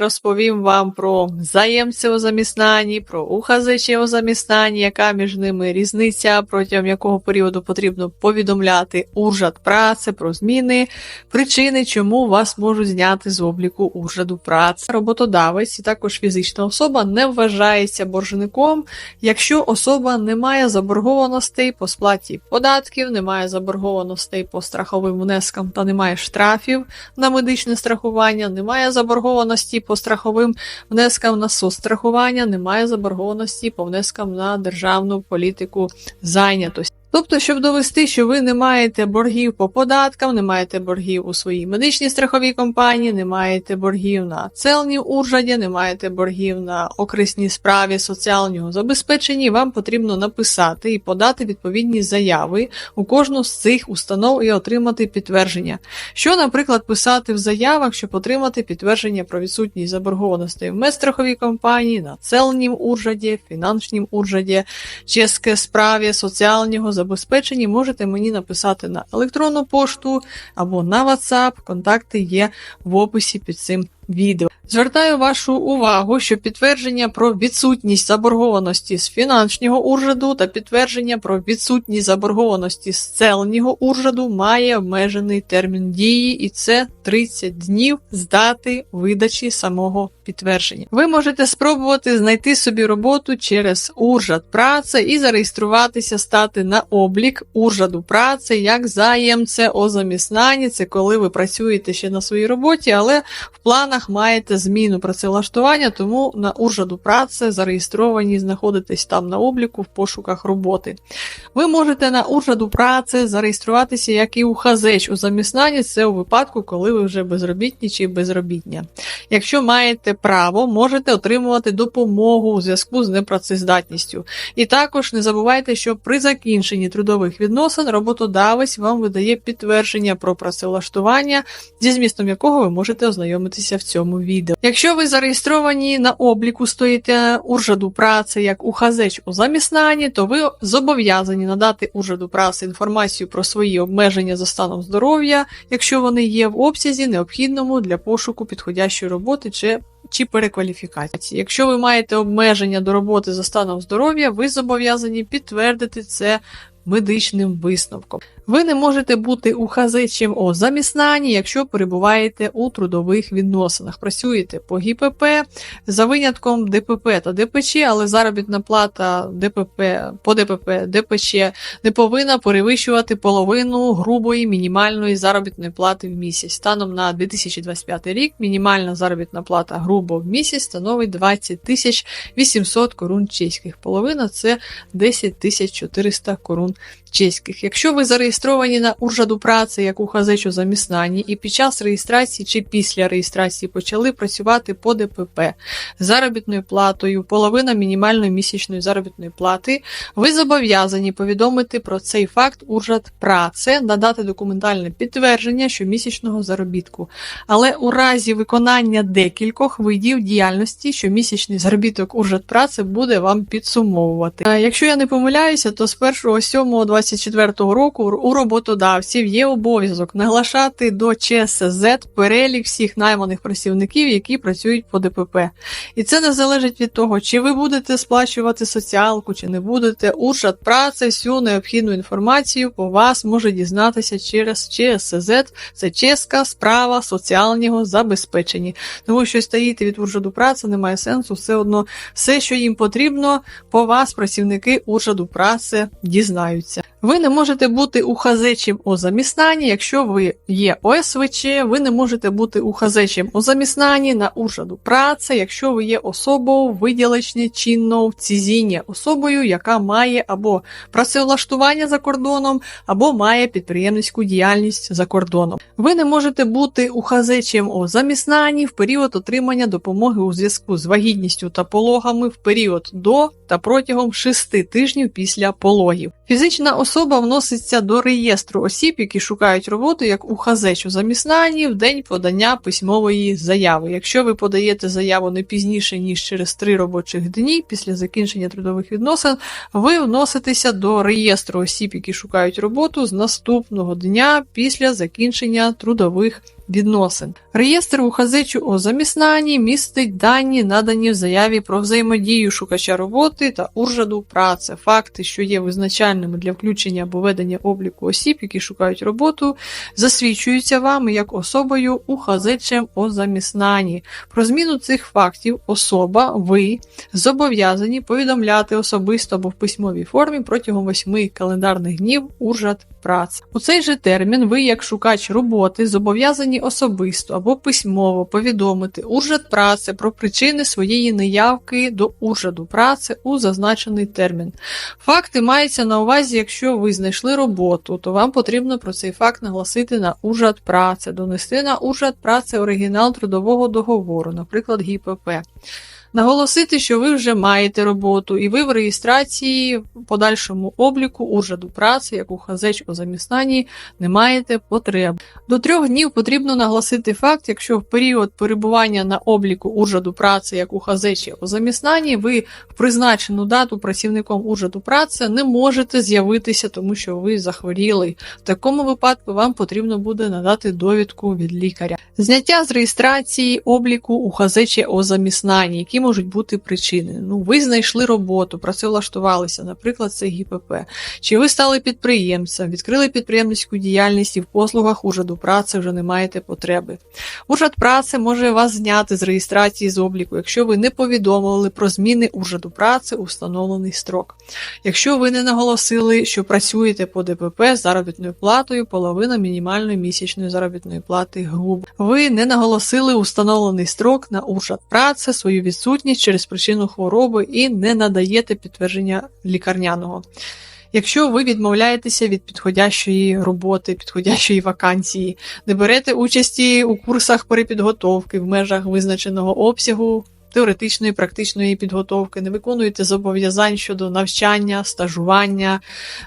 Розповім вам про заємців у заміснанні, про ухазичів у заміснанні, яка між ними різниця, протягом якого періоду потрібно повідомляти уржат праці про зміни, причини, чому вас можуть зняти з обліку уржаду праці. Роботодавець і також фізична особа не вважається боржником, якщо особа не має заборгованостей по сплаті податків, не має заборгованостей по страховим внескам та не має штрафів на медичне страхування, немає заборгованості по страховим внескам на соцстрахування, немає заборгованості по внескам на державну політику зайнятості. Тобто, щоб довести, що ви не маєте боргів по податкам, не маєте боргів у своїй медичній страховій компанії, не маєте боргів на целні уржаді, не маєте боргів на окресній справі соціального забезпечення, вам потрібно написати і подати відповідні заяви у кожну з цих установ і отримати підтвердження. Що, наприклад, писати в заявах, щоб отримати підтвердження про відсутність заборгованостей в медстраховій компанії, на целнім уржаді, фінансовім уржаді, чеське справі соціального забезпечення, можете мені написати на електронну пошту або на WhatsApp. Контакти є в описі під цим відео. Звертаю вашу увагу, що підтвердження про відсутність заборгованості з фінансового уржаду та підтвердження про відсутність заборгованості з целнього уржаду має обмежений термін дії, і це 30 днів з дати видачі самого підтвердження. Ви можете спробувати знайти собі роботу через уржад праці і зареєструватися, стати на облік уржаду праці як заємце о заміснанні. Це коли ви працюєте ще на своїй роботі, але в планах маєте зміну працевлаштування, тому на уржаду праці зареєстровані, знаходитесь там на обліку в пошуках роботи. Ви можете на уржаду праці зареєструватися як і ухазеч у заміснанні, це у випадку, коли ви вже безробітні чи безробітня. Якщо маєте право, можете отримувати допомогу у зв'язку з непрацездатністю. І також не забувайте, що при закінченні трудових відносин роботодавець вам видає підтвердження про працевлаштування, зі змістом якого ви можете ознайомитися в цьому відео. Якщо ви зареєстровані на обліку, стоїте уржаду праці як ухазеч у заміснанні, то ви зобов'язані надати уржаду праці інформацію про свої обмеження за станом здоров'я, якщо вони є в обсязі, необхідному для пошуку підходящої роботи чи чи перекваліфікації. Якщо ви маєте обмеження до роботи за станом здоров'я, ви зобов'язані підтвердити це медичним висновком. Ви не можете бути ухазичем о заміснанні, якщо перебуваєте у трудових відносинах. Працюєте по ГІПП за винятком ДПП та ДПЧ, але заробітна плата ДПП по ДПП ДПЧ не повинна перевищувати половину грубої мінімальної заробітної плати в місяць. Станом на 2025 рік мінімальна заробітна плата грубо в місяць становить 20 тисяч 800 корун чеських. Половина це 10 тисяч 400 корун чеських. Якщо ви зареєстровані на уржаду праці як у заміснанні, і під час реєстрації чи після реєстрації почали працювати по ДПП з заробітною платою, половина мінімальної місячної заробітної плати, ви зобов'язані повідомити про цей факт уржад праці, надати документальне підтвердження щомісячного заробітку. Але у разі виконання декількох видів діяльності, щомісячний заробіток уржад праці буде вам підсумовувати. Якщо я не помиляюся, то з 1.7.24 року у роботодавців є обов'язок наглашати до ЧСЗ перелік всіх найманих працівників, які працюють по ДПП. І це не залежить від того, чи ви будете сплачувати соціалку, чи не будете. Уршат праці всю необхідну інформацію по вас може дізнатися через ЧСЗ. Це чеська справа соціального забезпечення. Тому що стоїти від уржаду праці немає сенсу, все одно все, що їм потрібно, по вас працівники уржаду праці дізнаються. Ви не можете бути ухазечем у заміснанні, якщо ви є ОСВЧ, ви не можете бути ухазечем у заміснанні на уржаду праці, якщо ви є особою виділечне чинно в цізіння, особою, яка має або працевлаштування за кордоном, або має підприємницьку діяльність за кордоном. Ви не можете бути ухазечем у заміснанні в період отримання допомоги у зв'язку з вагітністю та пологами в період до та протягом 6 тижнів після пологів. Фізична особа вноситься до реєстру осіб, які шукають роботу як у хазечу заміснанні в день подання письмової заяви. Якщо ви подаєте заяву не пізніше ніж через три робочих дні після закінчення трудових відносин, ви вноситеся до реєстру осіб, які шукають роботу з наступного дня після закінчення трудових відносин. Реєстр УХЗЧ о заміснанні містить дані, надані в заяві про взаємодію шукача роботи та уржаду праці, факти, що є визначальними для включення або ведення обліку осіб, які шукають роботу, засвідчуються вами як особою УХЗЧем о заміснанні. Про зміну цих фактів особа, ви зобов'язані повідомляти особисто або в письмовій формі протягом 8 календарних днів уржад праці. У цей же термін ви, як шукач роботи, зобов'язані особисто або письмово повідомити уряд праці про причини своєї неявки до уряду праці у зазначений термін. Факти маються на увазі, якщо ви знайшли роботу, то вам потрібно про цей факт наголосити на уряд праці, донести на уряд праці оригінал трудового договору, наприклад, ГІПП. Наголосити, що ви вже маєте роботу, і ви в реєстрації в подальшому обліку уржаду праці, як УХЗЧ у заміснанні, не маєте потреб. До трьох днів потрібно наголосити факт, якщо в період перебування на обліку уржаду праці, як УХЗЧ у заміснанні, ви в призначену дату працівником уржаду праці не можете з'явитися, тому що ви захворіли. В такому випадку вам потрібно буде надати довідку від лікаря. Зняття з реєстрації обліку УХЗЧ о заміснанні, які можуть бути причини. Ну, ви знайшли роботу, працевлаштувалися, наприклад, це ГІПП. Чи ви стали підприємцем, відкрили підприємницьку діяльність і в послугах уряду праці вже не маєте потреби. Уряд праці може вас зняти з реєстрації з обліку, якщо ви не повідомили про зміни уряду праці у встановлений строк. Якщо ви не наголосили, що працюєте по ДПП з заробітною платою, половина мінімальної місячної заробітної плати грубо. Ви не наголосили у встановлений строк на уряд праці свою відсутність через причину хвороби і не надаєте підтвердження лікарняного. Якщо ви відмовляєтеся від підходящої роботи, підходящої вакансії, не берете участі у курсах перепідготовки в межах визначеного обсягу. Теоретичної практичної підготовки, не виконуєте зобов'язань щодо навчання, стажування,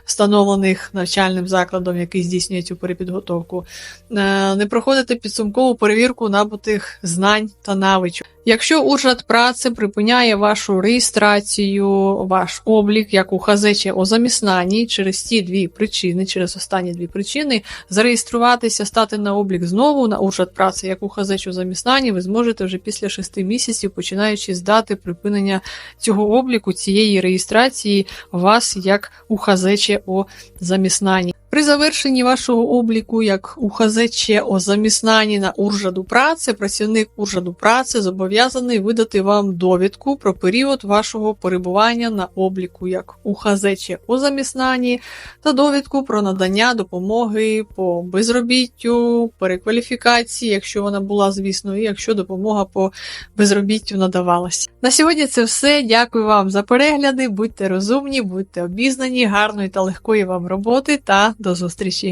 встановлених навчальним закладом, який здійснює цю перепідготовку, е, не проходите підсумкову перевірку набутих знань та навичок. Якщо уряд праці припиняє вашу реєстрацію, ваш облік, як у ХЗЧ о заміснанні через ті дві причини, через останні дві причини, зареєструватися, стати на облік знову на уряд праці, як у ХЗЧ у заміснанні, ви зможете вже після шести місяців, починаючи з дати припинення цього обліку, цієї реєстрації вас як у ХЗЧ о заміснанні. При завершенні вашого обліку як УХЗЧ о заміснанні на уржаду праці, працівник уржаду праці зобов'язаний видати вам довідку про період вашого перебування на обліку як УХЗЧ о заміснанні та довідку про надання допомоги по безробіттю, перекваліфікації, якщо вона була, звісно, і якщо допомога по безробіттю надавалася. На сьогодні це все. Дякую вам за перегляди. Будьте розумні, будьте обізнані, гарної та легкої вам роботи та dosť ostrejšie.